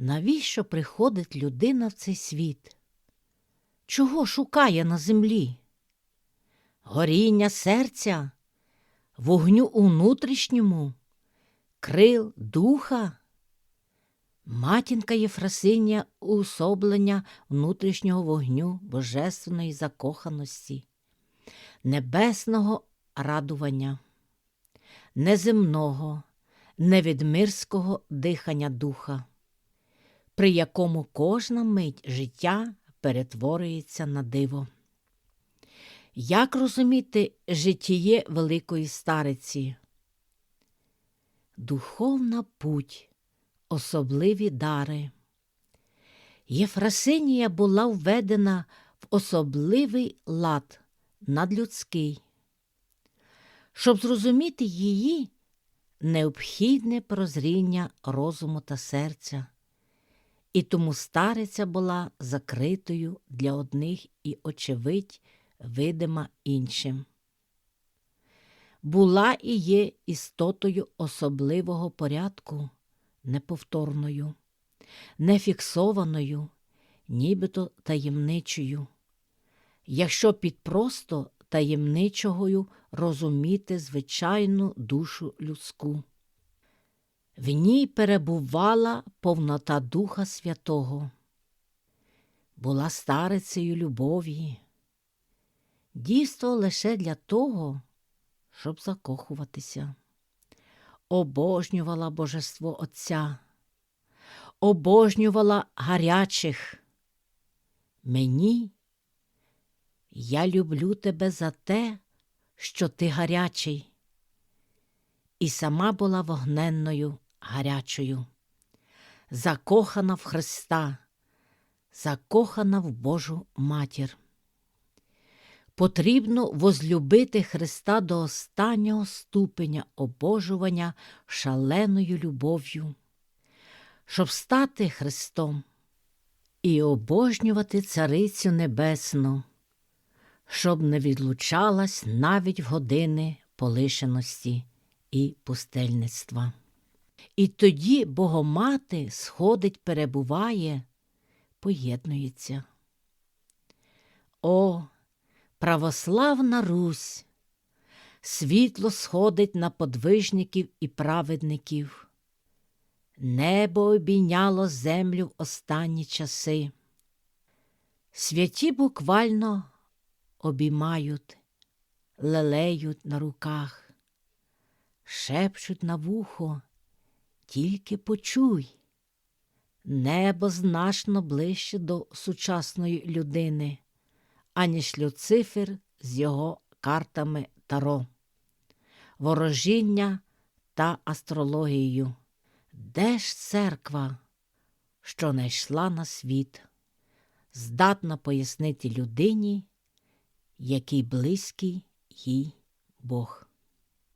Навіщо приходить людина в цей світ? Чого шукає на землі? Горіння серця, вогню у внутрішньому, крил духа, матінка Єфросинія уособлення внутрішнього вогню божественної закоханості, небесного радування, неземного, невідмирського дихання духа, при якому кожна мить життя перетворюється на диво. Як розуміти життєє великої стариці? Духовна путь, особливі дари. Єфросинія була введена в особливий лад надлюдський. Щоб зрозуміти її, необхідне прозріння розуму та серця, і тому стариця була закритою для одних і, очевидь, видима іншим. Була і є істотою особливого порядку, неповторною, нефіксованою, нібито таємничою. Якщо під просто таємничогою розуміти звичайну душу людську. В ній перебувала повнота Духа Святого, була старицею любові, дійство лише для того, щоб закохуватися, обожнювала Божество Отця, обожнювала гарячих. Мені я люблю тебе за те, що ти гарячий, і сама була вогненною гарячою, закохана в Христа, закохана в Божу матір. Потрібно возлюбити Христа до останнього ступеня обожування шаленою любов'ю, щоб стати Христом і обожнювати Царицю Небесну, щоб не відлучалась навіть в години полишеності і пустельництва. І тоді Богомати сходить, перебуває, поєднується. О, православна Русь! Світло сходить на подвижників і праведників. Небо обійняло землю в останні часи. Святі буквально обіймають, лелеють на руках, шепчуть на вухо, тільки почуй. Небо значно ближче до сучасної людини, аніж Люцифер з його картами Таро, ворожіння та астрологією. Де ж церква, що не йшла на світ, здатна пояснити людині, який близький їй Бог.